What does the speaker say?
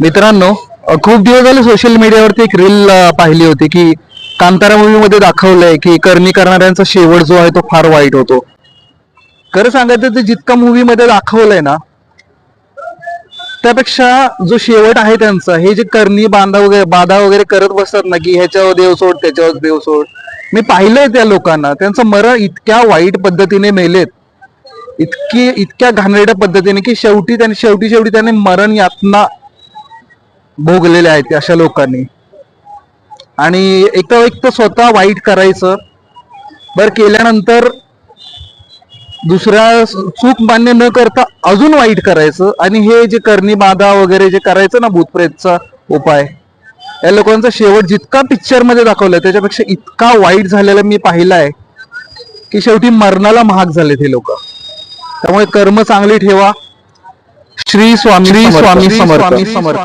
मित्रांनो खूप दिवस झाले सोशल मीडियावरती एक रील पाहिली होती की कांतारा मूवी मध्ये दाखवलंय की करणी करणाऱ्यांचा शेवट जो आहे तो फार वाईट होतो. खरं सांगायचं ते जितका मूवीमध्ये दाखवलंय ना त्यापेक्षा जो शेवट आहे त्यांचा हे जे करणी बांधा वगैरे बाधा वगैरे करत बसतात ना की ह्याच्यावर देव सोड त्याच्यावर देव सोड. मी पाहिलंय त्या लोकांना त्यांचं मरण इतक्या वाईट पद्धतीने मेलेत इतकी इतक्या घाणेरड्या पद्धतीने की शेवटी त्यांनी शेवटी शेवटी त्याने मरण यातना भोगलेल्या आहेत अशा लोकांनी. आणि एक तर एक तर स्वतः वाईट करायचं बर केल्यानंतर दुसऱ्या चूक मान्य न करता अजून वाईट करायचं. आणि हे जे करणी बाधा वगैरे जे करायचं ना भूतप्रेतचा उपाय या लोकांचा शेवट जितका पिक्चरमध्ये दाखवलाय त्याच्यापेक्षा इतका वाईट झालेला मी पाहिलाय की शेवटी मरणाला महाग झाले ते लोक. त्यामुळे कर्म चांगली ठेवा. श्री स्वामी श्री स्वामी समर्थ.